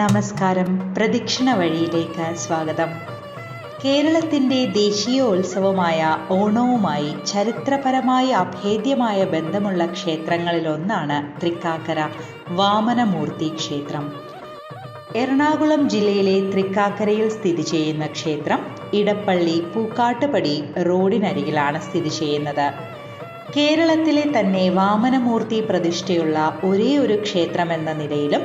നമസ്കാരം. പ്രദക്ഷിണ വഴിയിലേക്ക് സ്വാഗതം. കേരളത്തിന്റെ ദേശീയോത്സവമായ ഓണവുമായി ചരിത്രപരമായി അഭേദ്യമായ ബന്ധമുള്ള ക്ഷേത്രങ്ങളിലൊന്നാണ് തൃക്കാക്കര വാമനമൂർത്തി ക്ഷേത്രം. എറണാകുളം ജില്ലയിലെ തൃക്കാക്കരയിൽ സ്ഥിതി ചെയ്യുന്ന ക്ഷേത്രം ഇടപ്പള്ളി പൂക്കാട്ടുപടി റോഡിനരികിലാണ് സ്ഥിതി ചെയ്യുന്നത്. കേരളത്തിലെ തന്നെ വാമനമൂർത്തി പ്രതിഷ്ഠയുള്ള ഒരേ ഒരു ക്ഷേത്രമെന്ന നിലയിലും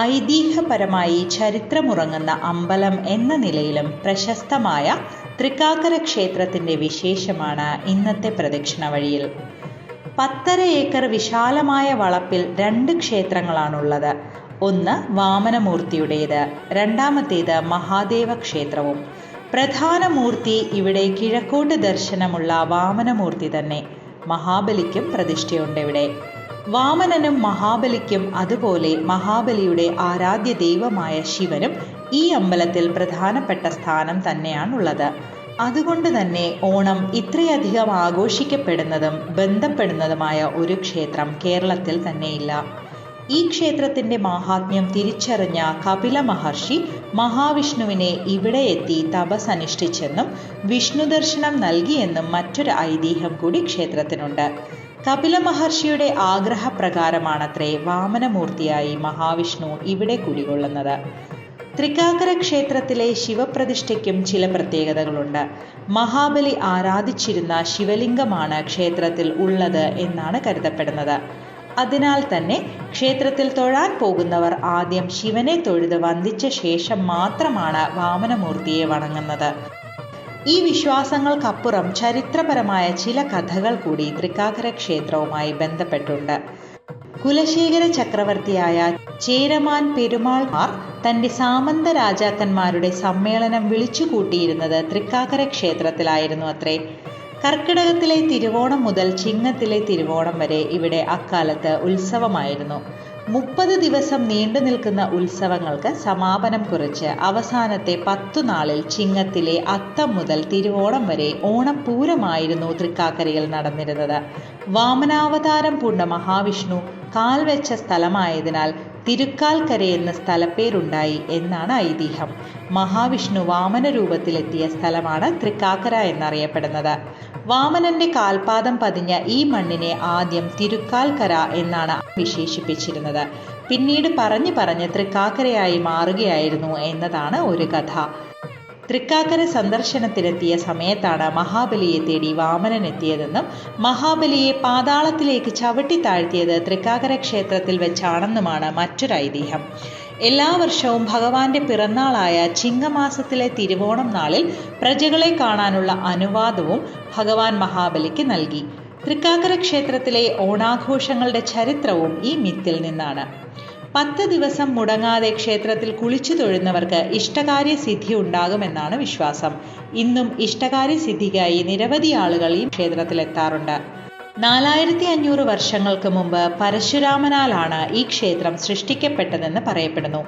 ഐതിഹ്യപരമായി ചരിത്രമുറങ്ങുന്ന അമ്പലം എന്ന നിലയിലും പ്രശസ്തമായ തൃക്കാക്കര ക്ഷേത്രത്തിന്റെ വിശേഷമാണ് ഇന്നത്തെ പ്രദക്ഷിണ വഴിയിൽ. പത്തര ഏക്കർ വിശാലമായ വളപ്പിൽ രണ്ട് ക്ഷേത്രങ്ങളാണുള്ളത്. ഒന്ന് വാമനമൂർത്തിയുടേത് രണ്ടാമത്തേത് മഹാദേവ ക്ഷേത്രവും. പ്രധാന മൂർത്തി ഇവിടെ കിഴക്കോട്ട് ദർശനമുള്ള വാമനമൂർത്തി തന്നെ. മഹാബലിക്കും പ്രതിഷ്ഠയുണ്ട് ഇവിടെ. വാമനനും മഹാബലിക്കും അതുപോലെ മഹാബലിയുടെ ആരാധ്യ ദൈവമായ ശിവനും ഈ അമ്പലത്തിൽ പ്രധാനപ്പെട്ട സ്ഥാനം തന്നെയാണുള്ളത്. അതുകൊണ്ട് തന്നെ ഓണം ഇത്രയധികം ആഘോഷിക്കപ്പെടുന്നതും ബന്ധപ്പെടുന്നതുമായ ഒരു ക്ഷേത്രം കേരളത്തിൽ തന്നെയില്ല. ഈ ക്ഷേത്രത്തിന്റെ മാഹാത്മ്യം തിരിച്ചറിഞ്ഞ കപില മഹർഷി മഹാവിഷ്ണുവിനെ ഇവിടെ എത്തി തപസ് അനുഷ്ഠിച്ചെന്നും വിഷ്ണു ദർശനം നൽകിയെന്നും മറ്റൊരു ഐതിഹ്യം കൂടി ക്ഷേത്രത്തിനുണ്ട്. കപില മഹർഷിയുടെ ആഗ്രഹപ്രകാരമാണത്രേ വാമനമൂർത്തിയായി മഹാവിഷ്ണു ഇവിടെ കുടികൊള്ളുന്നത്. തൃക്കാക്കര ക്ഷേത്രത്തിലെ ശിവപ്രതിഷ്ഠയ്ക്കും ചില പ്രത്യേകതകളുണ്ട്. മഹാബലി ആരാധിച്ചിരുന്ന ശിവലിംഗമാണ് ക്ഷേത്രത്തിൽ ഉള്ളത് എന്നാണ് കരുതപ്പെടുന്നത്. അതിനാൽ തന്നെ ക്ഷേത്രത്തിൽ തൊഴാൻ പോകുന്നവർ ആദ്യം ശിവനെ തൊഴുത് വന്ദിച്ച ശേഷം മാത്രമാണ് വാമനമൂർത്തിയെ വണങ്ങുന്നത്. ഈ വിശ്വാസങ്ങൾക്കപ്പുറം ചരിത്രപരമായ ചില കഥകൾ കൂടി തൃക്കാക്കര ക്ഷേത്രവുമായി ബന്ധപ്പെട്ടുണ്ട്. കുലശേഖര ചക്രവർത്തിയായ ചേരമാൻ പെരുമാൾമാർ തന്റെ സാമന്ത രാജാക്കന്മാരുടെ സമ്മേളനം വിളിച്ചുകൂട്ടിയിരുന്നത് തൃക്കാക്കര ക്ഷേത്രത്തിലായിരുന്നു അത്രേ. കർക്കിടകത്തിലെ തിരുവോണം മുതൽ ചിങ്ങത്തിലെ തിരുവോണം വരെ ഇവിടെ അക്കാലത്ത് ഉത്സവമായിരുന്നു. മുപ്പത് ദിവസം നീണ്ടു നിൽക്കുന്ന ഉത്സവങ്ങൾക്ക് സമാപനം കുറിച്ച് അവസാനത്തെ പത്തു നാളിൽ ചിങ്ങത്തിലെ അത്തം മുതൽ തിരുവോണം വരെ ഓണം പൂരമായിരുന്നു തൃക്കാക്കരയിൽ നടന്നിരുന്നത്. വാമനാവതാരം പൂണ്ട മഹാവിഷ്ണു കാൽവെച്ച സ്ഥലമായതിനാൽ തിരുക്കാൽക്കര എന്ന സ്ഥലപ്പേരുണ്ടായി എന്നാണ് ഐതിഹ്യം. മഹാവിഷ്ണു വാമന രൂപത്തിലെത്തിയ സ്ഥലമാണ് തൃക്കാക്കര എന്നറിയപ്പെടുന്നത്. വാമനന്റെ കാൽപാദം പതിഞ്ഞ ഈ മണ്ണിനെ ആദ്യം തിരുക്കാൽക്കര എന്നാണ് വിശേഷിപ്പിച്ചിരുന്നത്. പിന്നീട് പറഞ്ഞു പറഞ്ഞ് തൃക്കാക്കരയായി മാറുകയായിരുന്നു എന്നതാണ് ഒരു കഥ. തൃക്കാക്കര സന്ദർശനത്തിനെത്തിയ സമയത്താണ് മഹാബലിയെ തേടി വാമനൻ എത്തിയതെന്നും മഹാബലിയെ പാതാളത്തിലേക്ക് ചവിട്ടി താഴ്ത്തിയത് തൃക്കാക്കര ക്ഷേത്രത്തിൽ വെച്ചാണെന്നുമാണ് മറ്റൊരൈതിഹ്യം എല്ലാ വർഷവും ഭഗവാന്റെ പിറന്നാളായ ചിങ്ങമാസത്തിലെ തിരുവോണം നാളിൽ പ്രജകളെ കാണാനുള്ള അനുവാദവും ഭഗവാൻ മഹാബലിക്ക് നൽകി. തൃക്കാക്കര ക്ഷേത്രത്തിലെ ഓണാഘോഷങ്ങളുടെ ചരിത്രവും ഈ മിത്തിൽ നിന്നാണ്. പത്ത് ദിവസം മുടങ്ങാതെ ക്ഷേത്രത്തിൽ കുളിച്ചു തൊഴുന്നവർക്ക് ഇഷ്ടകാര്യ സിദ്ധി ഉണ്ടാകുമെന്നാണ് വിശ്വാസം. ഇന്നും ഇഷ്ടകാര്യ സിദ്ധിക്കായി നിരവധി ആളുകൾ ഈ ക്ഷേത്രത്തിൽ എത്താറുണ്ട് നാലായിരത്തി അഞ്ഞൂറ് വർഷങ്ങൾക്ക് മുമ്പ് പരശുരാമനാലാണ് ഈ ക്ഷേത്രം സൃഷ്ടിക്കപ്പെട്ടതെന്ന് പറയപ്പെടുന്നു.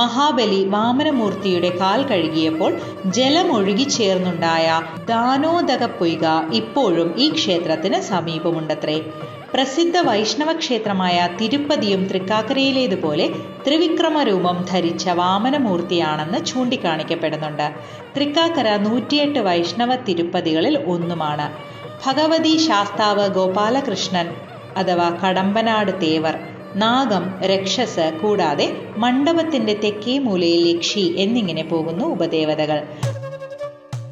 മഹാബലി വാമനമൂർത്തിയുടെ കാൽ കഴുകിയപ്പോൾ ജലമൊഴുകി ചേർന്നുണ്ടായ ദാനോദക പൊയ്ക ഇപ്പോഴും ഈ ക്ഷേത്രത്തിന് സമീപമുണ്ടത്രേ. പ്രസിദ്ധ വൈഷ്ണവ ക്ഷേത്രമായ തിരുപ്പതിയും തൃക്കാക്കരയിലേതുപോലെ ത്രിവിക്രമരൂപം ധരിച്ച വാമനമൂർത്തിയാണെന്ന് ചൂണ്ടിക്കാണിക്കപ്പെടുന്നുണ്ട്. തൃക്കാക്കര നൂറ്റിയെട്ട് വൈഷ്ണവ തിരുപ്പതികളിൽ ഒന്നുമാണ്. ഭഗവതി ശാസ്താവ് ഗോപാലകൃഷ്ണൻ അഥവാ കടമ്പനാട് തേവർ നാഗം രക്ഷസ് കൂടാതെ മണ്ഡപത്തിന്റെ തെക്കേ മൂലയിൽ യക്ഷി എന്നിങ്ങനെ പോകുന്നു ഉപദേവതകൾ.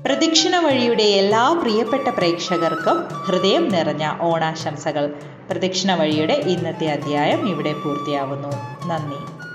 പ്രദക്ഷിണ വഴിയുടെ എല്ലാ പ്രിയപ്പെട്ട പ്രേക്ഷകർക്കും ഹൃദയം നിറഞ്ഞ ഓണാശംസകൾ. പ്രദക്ഷിണ വഴിയുടെ ഇന്നത്തെ അധ്യായം ഇവിടെ പൂർത്തിയാവുന്നു. നന്ദി.